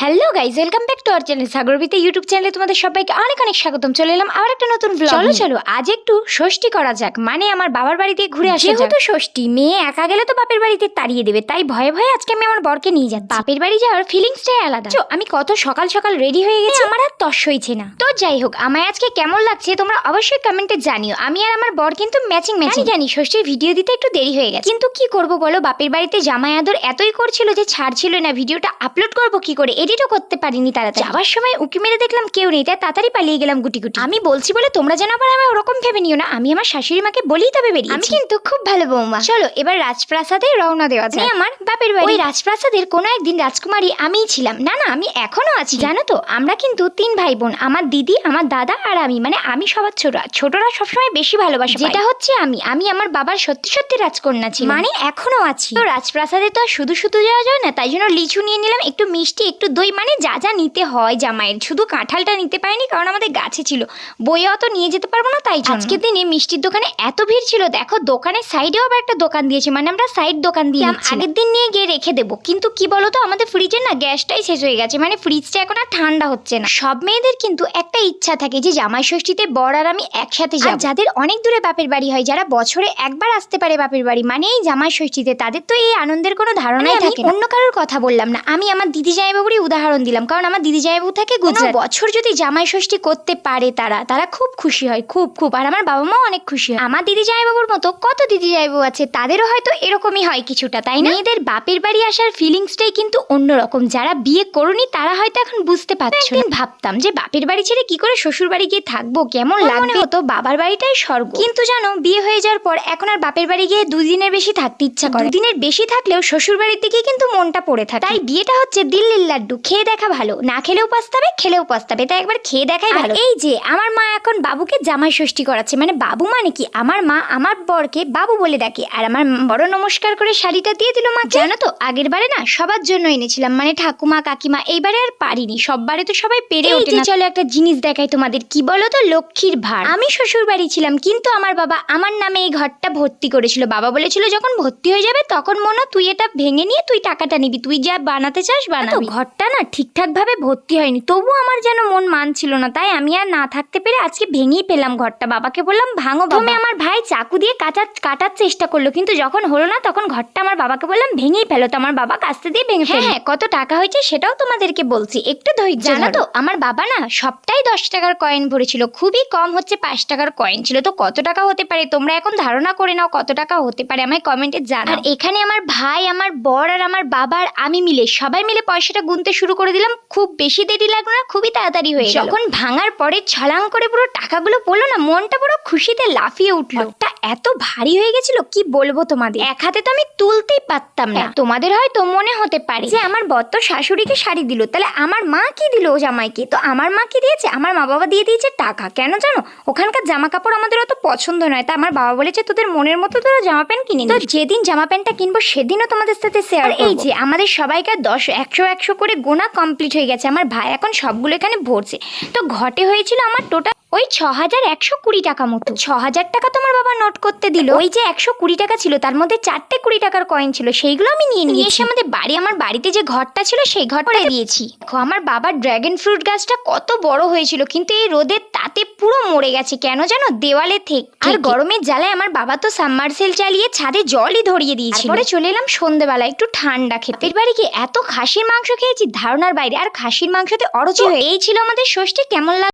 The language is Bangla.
Hello guys welcome back to our channel সাগরবিতে YouTube চ্যানেলে তোমাদের সবাইকে অনেক অনেক স্বাগতম। চলে এলাম আবার একটা নতুন ব্লগ চলো চলো আজ একটু ষষ্ঠী করা যাক মানে আমার বাবার বাড়িতে ঘুরে আসা যেহেতু ষষ্ঠী মেয়ে একা গেলে তো বাপের বাড়িতে তাড়িয়ে দেবে তাই ভয়ে ভয়ে আজকে আমি আমার বরকে নিয়ে যাচ্ছি। বাপের বাড়ি যাওয়ার ফিলিংসটাই আলাদা। চো, আমি কত সকাল সকাল রেডি হয়ে গেছি। আমার আর তস হয়েছে না। তো যাই হোক আমায় আজকে কেমন লাগছে তোমরা অবশ্যই কমেন্টে জানিও। আমি আর আমার বর কিন্তু ম্যাচিং ম্যাচিং জানি ষষ্ঠীর ভিডিও দিতে একটু দেরি হয়ে গেছে। কিন্তু কি করব বলো বাপের বাড়িতে জামাই আদর এতই করছিল যে ছাড়ছিল না ভিডিওটা আপলোড করব কি করে? এডিটও করতে পারিনি তারা যাওয়ার সময় উকি মেরে দেখলাম কেউ নেই তাই তাড়াতাড়ি পালিয়ে গেলাম গুটি গুটি। আমি বলছি বলে তোমরা যেন আবার আমি ওরকম ভেবে নিও না আমি আমার শাশুড়ি মাকে বলেই তবে বেরিয়ে আমি কিন্তু খুব ভালো বৌমা। চলো এবার রাজপ্রাসাদে রওনা দেওয়া যায় আমি আমার বাপের বাড়ি। ওই রাজপ্রাসাদের কোনো একদিন রাজকুমারী আমিই ছিলাম। না না আমি এখনও আছি। জানো তো আমরা কিন্তু তিন ভাই বোন আমার দিদি আমার দাদা আর আমি মানে আমি সবার ছোট। ছোটরা সবসময় বেশি ভালোবাসে যেটা হচ্ছে আমি আমি আমার বাবার সত্যি সত্যি রাজকন্যা ছিল মানে এখনও আছি। তো রাজপ্রাসাদে তো আর শুধু শুধু যাওয়া যায় না তাই জন্য লিচু নিয়ে নিলাম একটু মিষ্টি একটু দই মানে যা যা নিতে হয় জামাইয়ের। শুধু কাঁঠালটা নিতে পারিনি কারণ আমাদের গাছে ছিল। বইও তো নিয়ে যেতে পারব না তাই আজকের দিনে মিষ্টির দোকানে এত ভিড় ছিল দেখো দোকানের সাইডেও আবার একটা দোকান দিয়েছে মানে আমরা সাইড দোকান দিয়ে আগের দিন নিয়ে গিয়ে রেখে দেবো। কিন্তু কি বলতো আমাদের ফ্রিজের না গ্যাসটাই শেষ হয়ে গেছে মানে ফ্রিজটা এখন আর ঠান্ডা হচ্ছে না। সব মেয়েদের কিন্তু একটা ইচ্ছা থাকে যে জামাই ষষ্ঠীতে বর আর আমি একসাথে যাব। যাদের অনেক দূরে বাপের বাড়ি হয় যারা বছরে একবার আসতে পারে বাপের বাড়ি মানে এই জামাই ষষ্ঠীতে তাদের তো এই আনন্দের কোনো ধারণাই থাকে অন্য কারোর কথা বললাম না আমি আমার দিদি যাই জামাইবাবুরই উদাহরণ দিলাম। কারণ আমার দিদি জামাইবাবু থাকে গুজরাট। বছর যদি জামাই ষষ্ঠী করতে পারে তারা তারা খুব খুশি হয় খুব খুব। আর আমার বাবা মাও অনেক খুশি হয়। আমার দিদি জামাইবাবুর মতো কত দিদি জামাইবাবু আছে তাদেরও হয়তো এরকমই হয় কিছুটা তাই না? মেয়েদের বাপের বাড়ি আসার ফিলিংসটাই কিন্তু অন্যরকম। যারা বিয়ে করনি তারা হয়তো এখন বুঝতে পারছ একদিন ভাবতাম যে বাপের বাড়ি ছেড়ে কি করে শ্বশুর বাড়ি গিয়ে থাকব কেমন লাগবে? হতো বাবার বাড়িটাই স্বর্গ। কিন্তু জানো বিয়ে হয়ে যাওয়ার পর এখন আর বাপের বাড়ি গিয়ে দুদিনের বেশি থাকতে ইচ্ছা করে। দিনের বেশি থাকলেও শ্বশুর বাড়ির দিকে কিন্তু মনটা পড়ে থাকে। তাই বিয়েটা হচ্ছে দিল্লির লাড্ডু। খেয়ে দেখা ভালো না খেলেও পস্তাবে খেলেও পস্তাবে। তাই একবার খেয়ে দেখাই ভালো। এই যে আমার মা এখন বাবুকে জামাই ষষ্ঠী করাচ্ছে। মানে বাবু মানে কি? আমার মা আমার বরকে বাবু বলে ডাকে। আর আমার বড় নমস্কার করে শাড়িটা দিয়ে দিল মা জানো তো আগের বারে না সবার জন্য এনেছিলাম। মানে ঠাকুমা কাকিমা এইবারে আর পারিনি। সববারে তো সবাই পেরে ওঠে না। চলো একটা জিনিস দেখাই তোমাদের। কি বলো তো লক্ষ্মীর ভার আমি শ্বশুর বাড়ি ছিলাম কিন্তু আমার বাবা আমার নামে এই ঘরটা ভর্তি করেছিল। বাবা বলেছিল যখন ভর্তি হয়ে যাবে তখন মনে তুই এটা ভেঙে নিয়ে তুই টাকাটা নিবি। তুই যা বানাতে চাস বানাবি। ঘরটা না ঠিকঠাক ভাবে ভর্তি হয়নি। তবু আমার যেন মন মানছিল না তাই আমি আর না থাকতে পেরে আজকে ভেঙেই পেলাম ঘরটা। বাবাকে বললাম ভাঙো প্রথমে আমার ভাই চাকু দিয়ে কাটার কাটার চেষ্টা করল কিন্তু যখন হলো না তখন ঘরটা আমার বাবাকে বললাম ভেঙেই ফেলো। তো আমার বাবা কাস্তে দিয়ে ভেঙে ফেলো হ্যাঁ কত টাকা হয়েছে সেটাও তোমাদেরকে বলছি। একটু ধৈর্য জানো তো আমার বাবা না সবটাই দশ টাকার কয়েন ভরেছিল। খুবই কম হচ্ছে পাঁচ টাকার কয়েন ছিল। তো কত টাকা হতে পারে? তোমরা এখন ধারণা করে নাও কত টাকা হতে পারে। আমায় কমেন্টে জানাও। আর এখানে আমার ভাই আমার বর আর আমার বাবা আর আমি মিলে সবাই মিলে পয়সাটা গুনতে শুরু করে দিলাম খুব বেশি দেরি লাগল না খুবই তাড়াতাড়ি হয়ে যখন ভাঙার পরে ছলাং করে পুরো টাকাগুলো পড়ল না মনটা পুরো খুশিতে লাফিয়ে উঠল। তা এত ভারী হয়ে গেছিল কি বলব তোমাদের? এক হাতে তো আমি তুলতেই পারতাম না। তোমাদের হয়তো মনে হতে পারে যে আমার বর তো শাশুড়িকে শাড়ি দিল তাহলে আমার মা কি দিল ও জামাইকে? তো আমার মা কি দিয়েছে? আমার মা বাবা দিয়ে দিয়েছে টাকা। কেন জানো? ওখানকার জামা কাপড় আমাদের অত পছন্দ নয় তা আমার বাবা বলেছে তোদের মনের মতো তোরা জামা প্যান্ট কিনে তো যেদিন জামা প্যান্টটা কিনবো সেদিনও তোমাদের সাথে শেয়ার এই যে আমাদের সবাইকার দশ একশো একশো করে গোনা কমপ্লিট হয়ে গেছে। আমার ভাই এখন সবগুলো এখানে ভরছে। তো ঘটে হয়েছিল আমার টোটাল ওই ছ হাজার একশো কুড়ি টাকা মতো। ছ হাজার টাকা তোমার বাবা নোট করতে দিল। ওই যে একশো কুড়ি টাকা ছিল, তার মধ্যে চারটে কুড়ি টাকার কয়েন ছিল, সেইগুলো আমি নিয়ে নিয়ে এসে আমাদের বাড়ি, আমার বাড়িতে যে ঘরটা ছিল, সেই ঘরটা দিয়েছি। আমার বাবার ড্রাগন ফ্রুট গাছটা কত বড় হয়েছিল, কিন্তু এই রোদের তাতে পুরো মরে গেছে কেন যেন দেওয়ালে থেকে। আর গরমের জ্বালায় আমার বাবা তো সাবমার্সেল চালিয়ে ছাদে জলই ধরিয়ে দিয়েছিল। পরে চলে এলাম সন্ধেবেলা একটু ঠান্ডা খেতে। বাড়ি কি এত খাসির মাংস খেয়েছি? ধারণার বাইরে। আর খাসির মাংসতে অরুচি হয়ে এই ছিল আমাদের ষষ্ঠী। কেমন লাগ